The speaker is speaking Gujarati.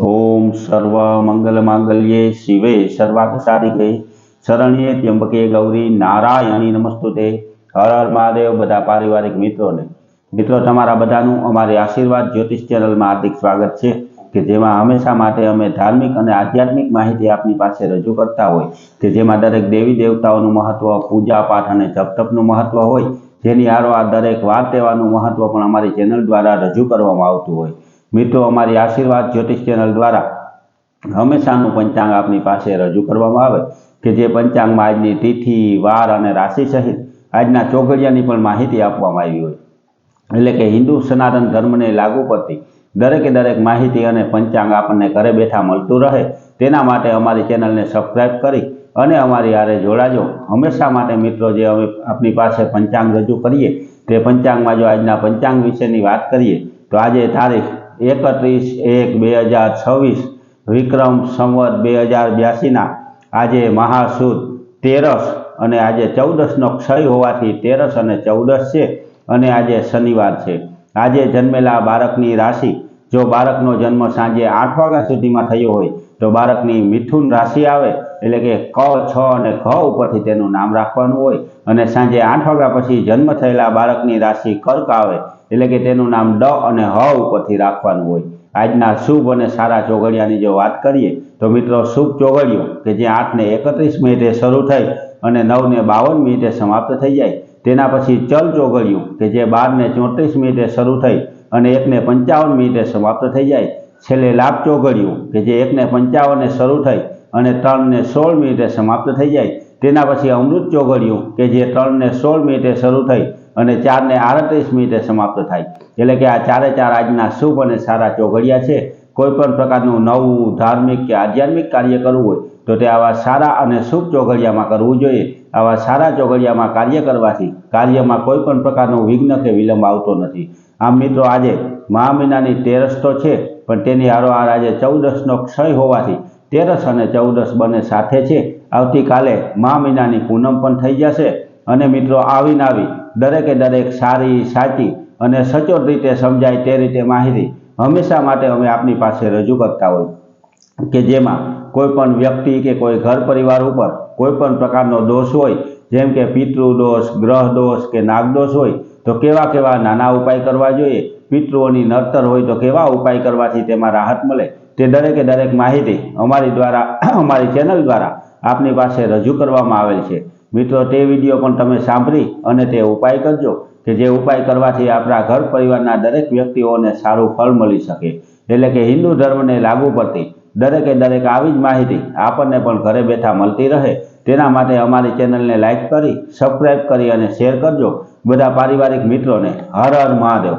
ઓમ સર્વ મંગલ માંગલ્યે શિવે સર્વાર્થ સાધિકે શરણ્યે ત્યંબકે ગૌરી નારાયણી નમસ્તુતે હર હર મહાદેવ બધા પારિવારિક મિત્રોને। મિત્રો, તમારા બધાનું અમારી આશીર્વાદ જ્યોતિષ ચેનલમાં હાર્દિક સ્વાગત છે કે જેમાં હંમેશા માટે અમે ધાર્મિક અને આધ્યાત્મિક માહિતી આપની પાસે રજૂ કરતા હોય, કે જેમાં દરેક દેવી દેવતાઓનું મહત્વ, પૂજા પાઠ અને જપતપનું મહત્વ હોય, જેની આરોઆર દરેક વાર તહેવારનું મહત્વ પણ અમારી ચેનલ દ્વારા રજૂ કરવામાં આવતું હોય. મિત્રો, અમારી આશીર્વાદ જ્યોતિષ ચેનલ દ્વારા હંમેશાનું પંચાંગ આપની પાસે રજૂ કરવામાં આવે કે જે પંચાંગમાં આજની તિથિ, વાર અને રાશિ સહિત આજના ચોઘડિયાની પણ માહિતી આપવામાં આવી હોય. એટલે કે હિન્દુ સનાતન ધર્મને લાગુ પડતી દરેકે દરેક માહિતી અને પંચાંગ આપણને ઘરે બેઠા મળતું રહે તેના માટે અમારી ચેનલને સબસ્ક્રાઈબ કરી અને અમારી હારે જોડાજો. હંમેશા માટે મિત્રો, જે અમે આપની પાસે પંચાંગ રજૂ કરીએ તે પંચાંગમાં જો આજના પંચાંગ વિશેની વાત કરીએ તો આજે તારીખ એકત્રીસ એક બે હજાર છવ્વીસ, વિક્રમ સંવત બે હજાર બ્યાસીના, આજે મહાસુદ તેરસ અને આજે ચૌદસનો ક્ષય હોવાથી તેરસ અને ચૌદસ છે અને આજે શનિવાર છે. આજે જન્મેલા બાળકની રાશિ, જો બાળકનો જન્મ સાંજે આઠ વાગ્યા સુધીમાં થયો હોય, તો બાળકની મિથુન રાશિ આવે એટલે કે ક, છ અને ઘ ઉપરથી તેનું નામ રાખવાનું હોય અને સાંજે આઠ વાગ્યા પછી જન્મ થયેલા બાળકની રાશિ કર્ક આવે એટલે કે તેનું નામ ડ અને હ ઉપરથી રાખવાનું હોય. આજના શુભ અને સારા ચોઘડિયાની જો વાત કરીએ તો મિત્રો શુભ ચોઘડિયું કે જે આઠને એકત્રીસ મિનિટે શરૂ થઈ અને નવને બાવન મિનિટે સમાપ્ત થઈ જાય. તેના પછી ચલ ચોઘડિયું કે જે બારને ચોત્રીસ મિનિટે શરૂ થઈ અને એકને પંચાવન મિનિટે સમાપ્ત થઈ જાય. છેલ્લે લાભ ચોઘડિયું કે જે એકને પંચાવને શરૂ થઈ અને ત્રણને સોળ મિનિટે સમાપ્ત થઈ જાય. તેના પછી અમૃત ચોઘડિયું કે જે ત્રણને સોળ મિનિટે શરૂ થઈ અને ચારને આડત્રીસ મિનિટે સમાપ્ત થાય. એટલે કે આ ચારે ચાર આજના શુભ અને સારા ચોઘડિયા છે. કોઈ પણ પ્રકારનું નવું ધાર્મિક કે આધ્યાત્મિક કાર્ય કરવું હોય, તો તે આવા સારા અને શુભ ચોઘડિયામાં કરવું જોઈએ. આવા સારા ચોઘડિયામાં કાર્ય કરવાથી કાર્યમાં કોઈ પણ પ્રકારનો વિઘ્ન કે વિલંબ આવતો નથી. આમ મિત્રો, આજે મહા મહિનાની તેરસ તો છે, પણ તેની હારોહાર આજે ચૌદસનો ક્ષય હોવાથી તેરસ અને ચૌદસ બંને સાથે છે. આવતીકાલે મા મહિનાની પૂનમ પણ થઈ જશે. અને મિત્રો આવીને આવી દરેકે દરેક સારી, સાચી અને સચોટ રીતે સમજાય તે રીતે માહિતી હંમેશા માટે અમે આપની પાસે રજૂ કરતા હોય કે જેમાં કોઈ પણ વ્યક્તિ કે કોઈ ઘર પરિવાર ઉપર કોઈ પણ પ્રકારનો દોષ હોય, જેમ કે પિતૃદોષ ગ્રહ દોષ કે નાગદોષ હોય, તો કેવા કેવા નાના ઉપાય કરવા જોઈએ? પિતૃઓની નડતર હોય તો કેવા ઉપાય કરવાથી તેમાં રાહત મળે? તે દરેકે દરેક માહિતી અમારી દ્વારા, અમારી ચેનલ દ્વારા આપની પાસે રજૂ કરવામાં આવેલ છે. મિત્રો, તે વીડિયો પણ તમે સાંભળી અને તે ઉપાય કરજો કે જે ઉપાય કરવાથી આપણા ઘર પરિવારના દરેક વ્યક્તિઓને સારું ફળ મળી શકે. એટલે કે હિન્દુ ધર્મને લાગુ પડતી દરેકે દરેક આવી જ માહિતી આપણને પણ ઘરે બેઠા મળતી રહે. તેના માટે અમારી ચેનલને લાઇક કરી સબસ્ક્રાઈબ કરી અને શેર કરજો. બધા પારિવારિક મિત્રોને હર હર મહાદેવ.